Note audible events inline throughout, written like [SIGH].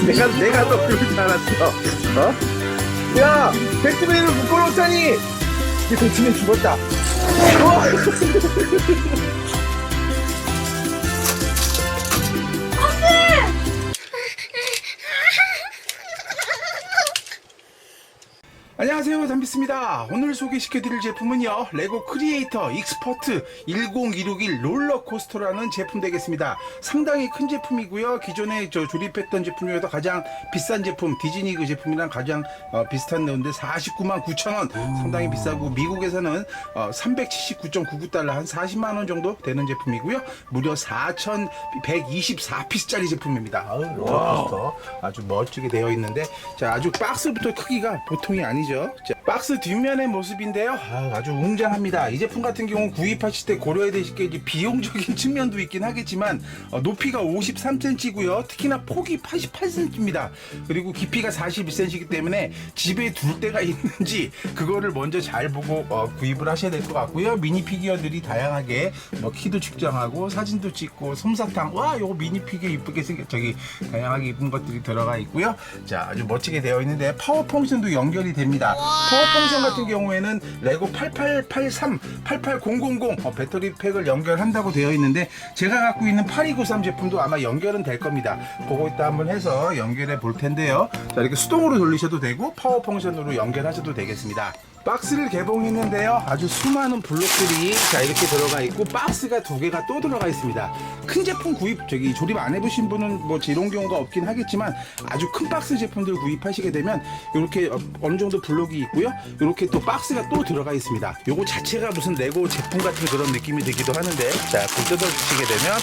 아, 내가, 내가 더 그럴 줄 알았어. 어? 야, 배트맨을 묶어놓다니! 이 배트맨 죽었다. 어? [LAUGHS] 안녕하세요. 담비스입니다. 오늘 소개시켜드릴 제품은요. 레고 크리에이터 익스퍼트 10261 롤러코스터라는 제품 되겠습니다. 상당히 큰 제품이고요. 기존에 저 조립했던 제품 중에서 가장 비싼 제품 디즈니 그 제품이랑 가장 어, 비슷한 데인데 49만 9천원. 상당히 비싸고 미국에서는 어, 379.99달러 한 40만원 정도 되는 제품이고요. 무려 4,124피스짜리 제품입니다. 아우, 롤러코스터. 아주 멋지게 되어 있는데 자 아주 박스부터 크기가 보통이 아니죠 자, 박스 뒷면의 모습인데요. 아, 주 웅장합니다. 이 제품 같은 경우 구입하실 때 고려해야 되실 게 이제 비용적인 [LAUGHS] 측면도 있긴 하겠지만 어, 높이가 53cm고요. 특히나 폭이 88cm입니다. 그리고 깊이가 41cm이기 때문에 집에 둘 데가 [LAUGHS] 있는지 그거를 먼저 잘 보고 어, 구입을 하셔야 될 것 같고요. 미니 피규어들이 다양하게 뭐 키도 측정하고 사진도 찍고 솜사탕. 와 요거 미니 피규어 이쁘게 생겼 저기 다양하게 이쁜 것들이 들어가 있고요. 자 아주 멋지게 되어 있는데 파워 펑션도 연결이 됩니다 펑션 같은 경우에는 레고 8883 88000 어, 배터리 팩을 연결한다고 되어 있는데 제가 갖고 있는 8293 제품도 아마 연결은 될 겁니다. 그거 이따 한번 해서 연결해 볼 텐데요. 자 이렇게 수동으로 돌리셔도 되고 파워 펑션으로 연결하셔도 되겠습니다 박스를 개봉했는데요. 아주 수많은 블록들이 자 이렇게 들어가 있고 박스가 두 개가 또 들어가 있습니다. 큰 제품 구입 저기 조립 안 해보신 분은 뭐 이런 경우가 없긴 하겠지만 아주 큰 박스 제품들 구입하시게 되면 이렇게 어, 어느 정도 블록이 있고요. 이렇게 또 박스가 또 들어가 있습니다. 요거 자체가 무슨 레고 제품 같은 그런 느낌이 들기도 하는데 자불 뜯어주시게 되면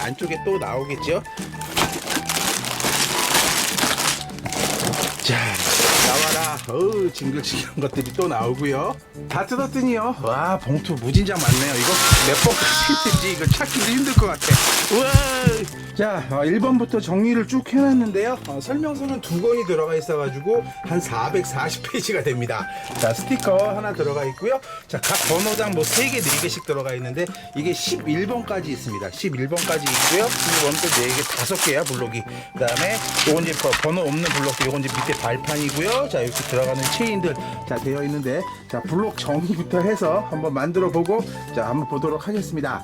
으아, 안쪽에 또 나오겠죠. 자 어우 징글징글한 것들이 또 나오고요. 다 뜯었더니요. 와 봉투 무진장 많네요. 이거 몇 번까지 있는지 이거 찾기도 힘들 것 같아. 우와! 자 어, 1번부터 정리를 쭉 해놨는데요. 어, 설명서는 두 권이 들어가 있어가지고 한 440페이지가 됩니다. 자 스티커 하나 들어가 있고요. 자 각 번호당 뭐 3개 4개씩 들어가 있는데 이게 11번까지 있습니다. 11번까지 있고요. 11번 또 4개 5개야 블록이. 그 다음에 요건 이제 버- 번호 없는 블록도 요건 이제 밑에 발판이고요. 자 이렇게 들어가는 체인들 자 되어 있는데 자 블록 정리부터 해서 한번 만들어 보고 자 한번 보도록 하겠습니다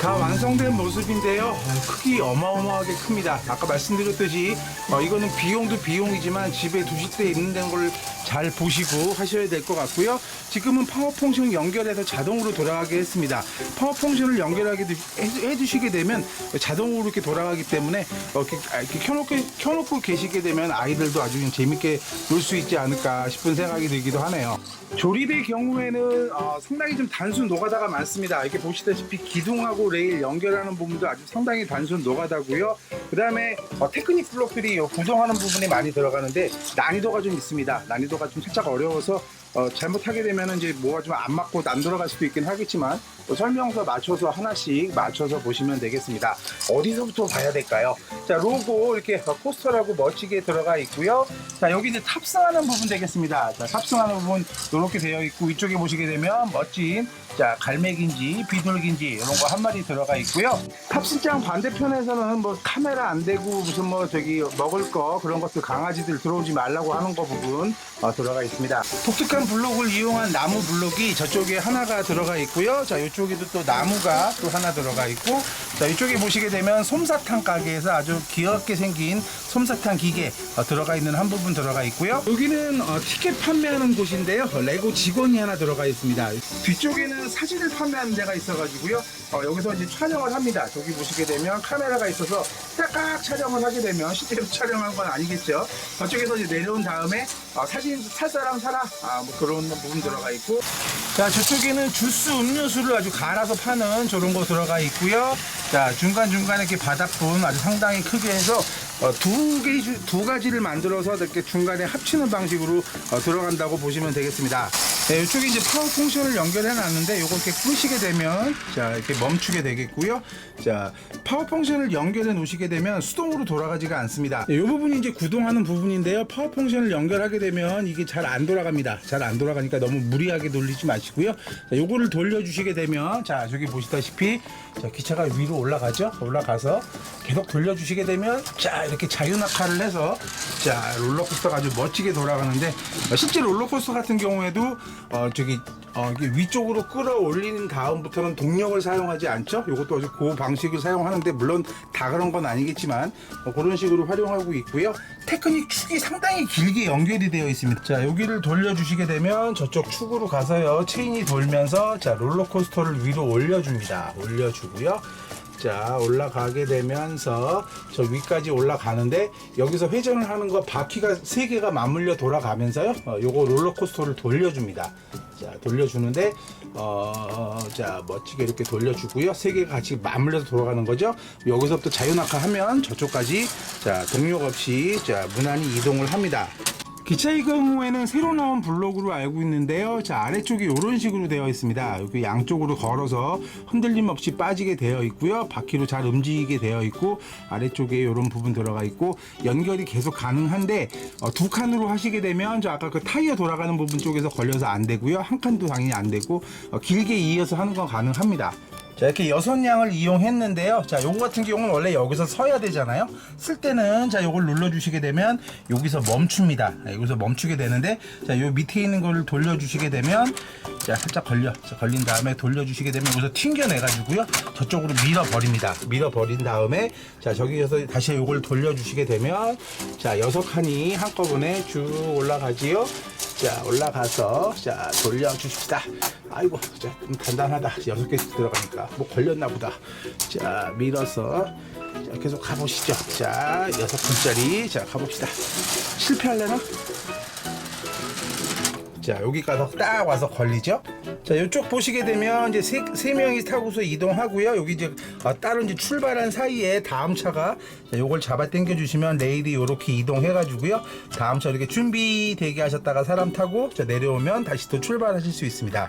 다 완성된 모습인데요. 어, 크기 어마어마하게 큽니다. 아까 말씀드렸듯이 어, 이거는 비용도 비용이지만 집에 두실 때 있는 걸 잘 보시고 하셔야 될 것 같고요. 지금은 파워 펑션 연결해서 자동으로 돌아가게 했습니다. 파워 펑션을 연결하게 해주시게 되면 자동으로 이렇게 돌아가기 때문에 어, 이렇게, 아, 이렇게 켜놓고, 켜놓고 계시게 되면 아이들도 아주 재밌게 놀 수 있지 않을까 싶은 생각이 들기도 하네요. 조립의 경우에는 어, 상당히 좀 단순 노가다가 많습니다. 이렇게 보시다시피 기둥하고 레일 연결하는 부분도 아주 상당히 단순 노가다고요. 그 다음에 테크닉 블록들이 요 구성하는 부분에 많이 들어가는데 난이도가 좀 있습니다. 난이도가 좀 살짝 어려워서 어, 잘못하게 되면 이제 뭐가 좀 안 맞고 안 돌아갈 수도 있긴 하겠지만 또 설명서 맞춰서 하나씩 맞춰서 보시면 되겠습니다. 어디서부터 봐야 될까요? 자 로고 이렇게 포스터라고 멋지게 들어가 있고요. 자 여기 이제 탑승하는 부분 되겠습니다. 자 탑승하는 부분 이렇게 되어 있고 이쪽에 보시게 되면 멋진 자 갈매기인지 비둘기인지 이런 거 한 마리 들어가 있고요. 탑승장 반대편에서는 뭐 카메라 안 대고 무슨 뭐 저기 먹을 거 그런 것들 강아지들 들어오지 말라고 하는 거 부분 어, 들어가 있습니다. 독특한 블록을 이용한 나무 블록이 저쪽에 하나가 들어가 있고요. 자 이쪽에도 또 나무가 또 하나 들어가 있고 자 이쪽에 보시게 되면 솜사탕 가게에서 아주 귀엽게 생긴 솜사탕 기계 어, 들어가 있는 한 부분 들어가 있고요. 여기는 어, 티켓 판매하는 곳인데요. 어, 레고 직원이 하나 들어가 있습니다. 뒤쪽에는 사진을 판매하는 데가 있어가지고요. 어, 여기서 이제 촬영을 합니다. 저기 보시게 되면 카메라가 있어서 딱딱 촬영을 하게 되면 실제로 촬영한 건 아니겠죠. 저쪽에서 이제 내려온 다음에 어, 사진 살 사람 사라 아, 뭐 그런 부분 들어가 있고 자 저쪽에는 주스 음료수를 아주 갈아서 파는 저런 거 들어가 있고요. 자 중간 중간에 이렇게 바닥분 아주 상당히 크게 해서 어, 두, 개, 두 가지를 만들어서 이렇게 중간에 합치는 방식으로 어, 들어간다고 보시면 되겠습니다. 네, 이쪽에 이제 파워 펑션을 연결해 놨는데 요거 이렇게 끄시게 되면 자 이렇게 멈추게 되겠고요. 자 파워 펑션을 연결해 놓으시게 되면 수동으로 돌아가지가 않습니다. 네, 이 부분이 이제 구동하는 부분인데요. 파워 펑션을 연결하게 되면 이게 잘 안 돌아갑니다. 잘 안 돌아가니까 너무 무리하게 돌리지 마시고요. 자, 요거를 돌려주시게 되면 자 저기 보시다시피 자 기차가 위로 올라가죠. 올라가서 계속 돌려주시게 되면 자 이렇게 자유낙하를 해서 자 롤러코스터가 아주 멋지게 돌아가는데 어, 실제 롤러코스터 같은 경우에도 어 저기 어 위쪽으로 끌어올리는 다음부터는 동력을 사용하지 않죠. 이것도 아주 그 방식을 사용하는데 물론 다 그런 건 아니겠지만 어, 그런 식으로 활용하고 있고요. 테크닉 축이 상당히 길게 연결이 되어 있습니다. 자 여기를 돌려주시게 되면 저쪽 축으로 가서요 체인이 돌면서 자 롤러코스터를 위로 올려줍니다. 올려주고요. 자 올라가게 되면서 저 위까지 올라가는데 여기서 회전을 하는 거 바퀴가 세 개가 맞물려 돌아가면서요. 어, 요거 롤러코스터를 돌려줍니다. 자 돌려주는데 어자 멋지게 이렇게 돌려주고요. 세 개가 같이 맞물려서 돌아가는 거죠. 여기서부터 자유낙하 하면 저쪽까지 자 동력 없이 자 무난히 이동을 합니다 기차의 경우에는 새로 나온 블록으로 알고 있는데요. 자, 아래쪽이 이런 식으로 되어 있습니다. 여기 양쪽으로 걸어서 흔들림 없이 빠지게 되어 있고요. 바퀴로 잘 움직이게 되어 있고, 아래쪽에 이런 부분 들어가 있고, 연결이 계속 가능한데, 어, 두 칸으로 하시게 되면, 저 아까 그 타이어 돌아가는 부분 쪽에서 걸려서 안 되고요. 한 칸도 당연히 안 되고, 어, 길게 이어서 하는 건 가능합니다. 자 이렇게 여섯 양을 이용했는데요. 자 요거 같은 경우는 원래 여기서 서야 되잖아요. 쓸 때는 자 요걸 눌러 주시게 되면 여기서 멈춥니다. 자, 여기서 멈추게 되는데 자 요 밑에 있는 거를 돌려 주시게 되면 자 살짝 걸려. 자, 걸린 다음에 돌려 주시게 되면 여기서 튕겨내 가지고요. 저쪽으로 밀어 버립니다. 밀어 버린 다음에 자 저기에서 다시 요걸 돌려 주시게 되면 자 여섯 칸이 한꺼번에 쭉 올라가지요. 자 올라가서 자 돌려 주십시다 아이고 자좀 간단하다. 여섯 개 들어가니까. 뭐 걸렸나 보다. 자 밀어서. 자 계속 가보시죠. 자 여섯 분짜리. 자 가봅시다. 실패할래나? 자 여기 가서 딱 와서 걸리죠? 자 이쪽 보시게 되면 이제 세, 세 명이 타고서 이동하고요. 여기 이제 아, 따로 이제 출발한 사이에 다음 차가 자, 요걸 잡아 당겨 주시면 레일이 이렇게 이동해 가지고요. 다음 차 이렇게 준비 대기 하셨다가 사람 타고 자, 내려오면 다시 또 출발하실 수 있습니다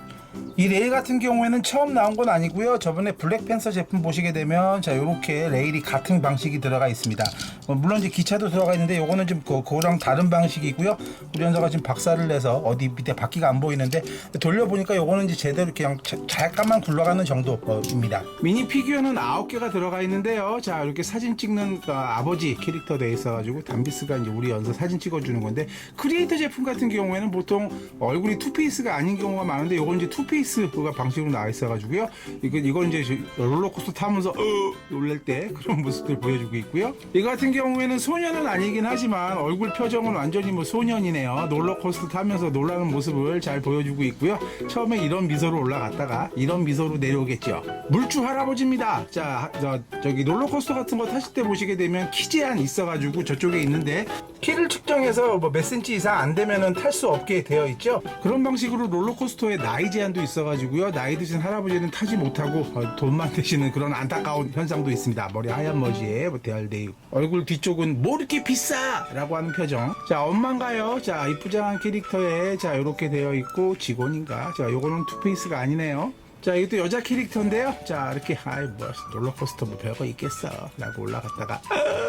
이 레일 같은 경우에는 처음 나온 건 아니고요. 저번에 블랙팬서 제품 보시게 되면 자 이렇게 레일이 같은 방식이 들어가 있습니다. 어, 물론 이제 기차도 들어가 있는데 요거는 좀 그, 그거랑 다른 방식이고요. 우리 연서가 지금 박사를 내서 어디 밑에 바퀴가 안 보이는데 돌려보니까 요거는 이제 제대로 그냥 자- 잠깐만 굴러가는 정도입니다. 미니 피규어는 9개가 들어가 있는데요. 자 이렇게 사진 찍는 그 아버지 캐릭터 돼 있어가지고 담비스가 이제 우리 연서 사진 찍어주는 건데 크리에이터 제품 같은 경우에는 보통 얼굴이 투페이스가 아닌 경우가 많은데 요건 이제 투 페이스가 방식으로 나와 있어가지고요. 이거 이건 이제 저 롤러코스터 타면서 어 놀랄 때 그런 모습들 보여주고 있고요. 이거 같은 경우에는 소년은 아니긴 하지만 얼굴 표정은 완전히 뭐 소년이네요. 롤러코스터 타면서 놀라는 모습을 잘 보여주고 있고요. 처음에 이런 미소로 올라갔다가 이런 미소로 내려오겠죠. 물주 할아버지입니다. 자, 저, 저기 롤러코스터 같은 거 타실 때 보시게 되면 키 제한 있어가지고 저쪽에 있는데 키를 측정해서 뭐 몇 센치 이상 안 되면은 탈 수 없게 되어 있죠. 그런 방식으로 롤러코스터에 나이 제한 도 있어가지고요. 나이 드신 할아버지는 타지 못하고 어, 돈만 되시는 그런 안타까운 현상도 있습니다. 머리 하얀 머지에 뭐 대할대 얼굴 뒤쪽은 뭐 이렇게 비싸 라고 하는 표정. 자 엄마인가요? 자 이쁘장한 캐릭터에 자 이렇게 되어 있고 직원인가? 자 요거는 투페이스가 아니네요. 자 이것도 여자 캐릭터인데요. 자 이렇게 아이 뭐 롤러코스터 뭐 별거 있겠어 라고 올라갔다가 [LAUGHS]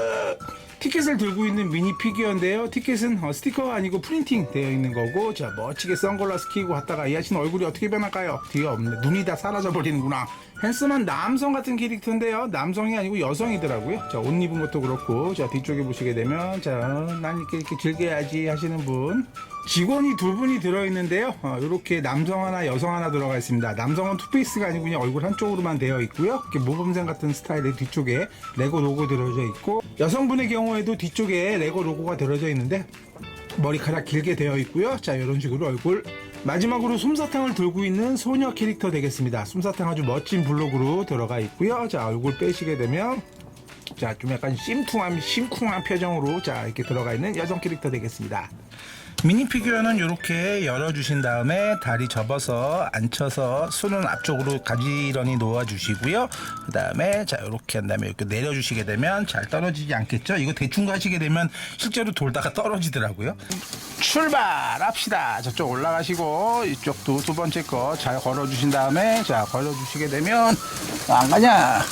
티켓을 들고 있는 미니 피규어인데요. 티켓은 어, 스티커가 아니고 프린팅 되어 있는 거고, 자 멋지게 선글라스 끼고 갔다가 이 아저씨는 얼굴이 어떻게 변할까요? 뒤가 없네. 눈이 다 사라져 버리는구나. 핸섬한 남성 같은 캐릭터인데요. 남성이 아니고 여성이더라고요. 자 옷 입은 것도 그렇고, 자 뒤쪽에 보시게 되면, 자 난 이렇게 이렇게 즐겨야지 하시는 분. 직원이 두 분이 들어있는데요. 이렇게 남성 하나, 여성 하나 들어가 있습니다. 남성은 투페이스가 아니고 얼굴 한쪽으로만 되어 있고요. 이렇게 모범생 같은 스타일의 뒤쪽에 레고 로고 들어져 있고, 여성분의 경우에도 뒤쪽에 레고 로고가 들어져 있는데 머리카락 길게 되어 있고요. 자, 이런 식으로 얼굴. 마지막으로 솜사탕을 들고 있는 소녀 캐릭터 되겠습니다. 솜사탕 아주 멋진 블록으로 들어가 있고요. 자, 얼굴 빼시게 되면 자, 좀 약간 심쿵한, 심쿵한 표정으로 자, 이렇게 들어가 있는 여성 캐릭터 되겠습니다. 미니 피규어는 이렇게 열어주신 다음에 다리 접어서 앉혀서 손은 앞쪽으로 가지런히 놓아주시고요. 그 다음에 자 이렇게 한 다음에 이렇게 내려주시게 되면 잘 떨어지지 않겠죠? 이거 대충 가시게 되면 실제로 돌다가 떨어지더라고요. 출발합시다. 저쪽 올라가시고 이쪽도 두 번째 거 잘 걸어주신 다음에 자 걸어주시게 되면 안 가냐?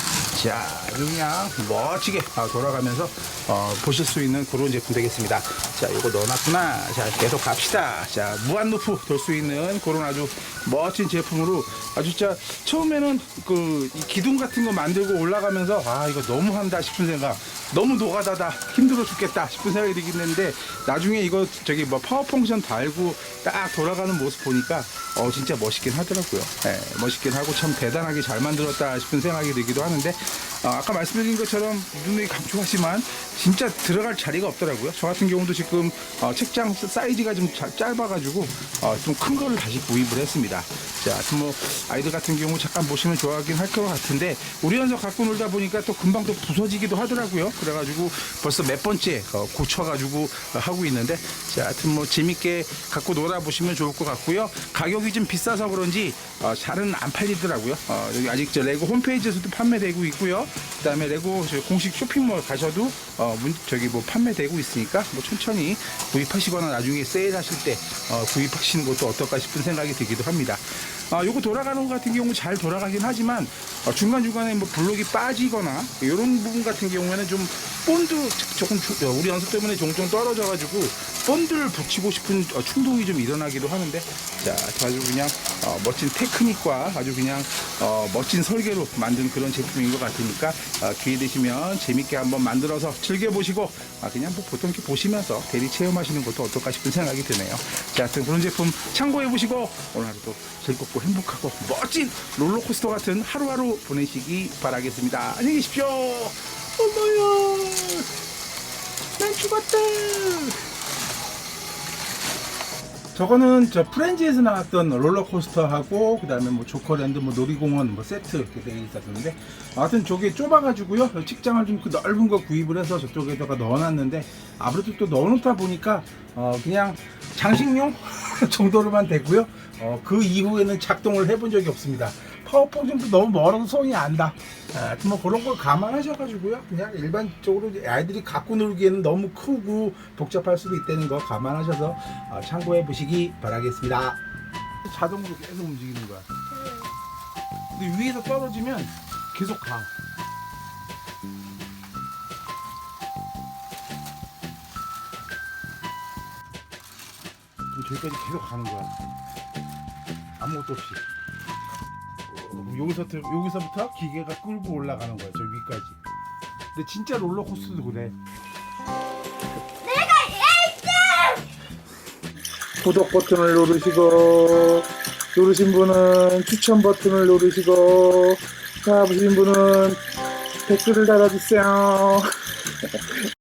자 그냥 멋지게 아, 돌아가면서 어, 보실 수 있는 그런 제품 되겠습니다. 자 이거 넣어놨구나. 자 계속 갑시다. 자 무한 루프 돌수 있는 그런 아주 멋진 제품으로 아주 진짜 처음에는 그이 기둥 같은 거 만들고 올라가면서 아 이거 너무 한다 싶은 생각 너무 노가다다 힘들어 죽겠다 싶은 생각이 들긴 했는데 나중에 이거 저기 뭐 파워 펑션 달고 딱 돌아가는 모습 보니까 어 진짜 멋있긴 하더라고요. 예, 멋있긴 하고 참 대단하게 잘 만들었다 싶은 생각이 들기도 하는데 어, 아까 말씀드린 것처럼 눈이 감촉하지만 진짜 들어갈 자리가 없더라고요. 저 같은 경우도 지금 어, 책장 사이즈가 좀 자- 짧아가지고 어, 좀 큰 거를 다시 구입을 했습니다. 자, 뭐 아이들 같은 경우 잠깐 보시면 좋아하긴 할 것 같은데 우리 연서 갖고 놀다 보니까 또 금방 또 부서지기도 하더라고요. 그래가지고 벌써 몇 번째 어, 고쳐가지고 어, 하고 있는데 자, 하여튼 뭐 재밌게 갖고 놀아보시면 좋을 것 같고요. 가격이 좀 비싸서 그런지 어, 잘은 안 팔리더라고요. 어, 여기 아직 저 레고 홈페이지에서도 판매되고 있고요. 그다음에 레고 저 공식 쇼핑몰 가셔도 어, 문, 저기 뭐 판매되고 있으니까 뭐 천천히 구입하시거나 나중에 세일하실 때 어, 구입하시는 것도 어떨까 싶은 생각이 들기도 합니다. 아, 요거 돌아가는 것 같은 경우 잘 돌아가긴 하지만 어, 중간중간에 뭐 블록이 빠지거나 이런 부분 같은 경우에는 좀 본드 조금 주- 어, 우리 연습 때문에 종종 떨어져가지고 본드를 붙이고 싶은 어, 충동이 좀 일어나기도 하는데 자 아주 그냥 어, 멋진 테크닉과 아주 그냥 어, 멋진 설계로 만든 그런 제품인 것 같으니까 어, 기회 되시면 재밌게 한번 만들어서 즐겨보시고 아, 그냥 뭐 보통 이렇게 보시면서 대리 체험하시는 것도 어떨까 싶은 생각이 드네요. 자, 하여튼 그런 제품 참고해보시고 오늘 하루도 즐겁고 행복하고 멋진 롤러코스터 같은 하루하루 보내시기 바라겠습니다. 안녕히 계십시오. 어머야, 난 죽었다. 저거는 저 프렌즈에서 나왔던 롤러코스터하고 그다음에 뭐 조커랜드 뭐 놀이공원 뭐 세트 이렇게 되어 있었는데 하여튼 저게 좁아가지고요. 책장을 좀 그 넓은 거 구입을 해서 저쪽에다가 넣어놨는데 아무래도 또 넣어놓다 보니까 어 그냥 장식용 [LAUGHS] 정도로만 되고요. 어 그 이후에는 작동을 해본 적이 없습니다 파워포션도 너무 멀어서 손이 안다 아, 하여튼 뭐 그런 걸 감안하셔가지고요. 그냥 일반적으로 아이들이 갖고 놀기에는 너무 크고 복잡할 수도 있다는 거 감안하셔서 어, 참고해 보시기 바라겠습니다. 자동으로 계속 움직이는 거야. 근데 위에서 떨어지면 계속 가. 그럼 저기까지 계속 가는 거야. 아무것도 없이 그럼 여기서부터, 여기서부터 기계가 끌고 올라가는 거야 저 위까지. 근데 진짜 롤러코스터도 그래. 구독 버튼을 누르시고 누르신 분은 추천 버튼을 누르시고 자 보신 분은 댓글을 달아주세요 [LAUGHS]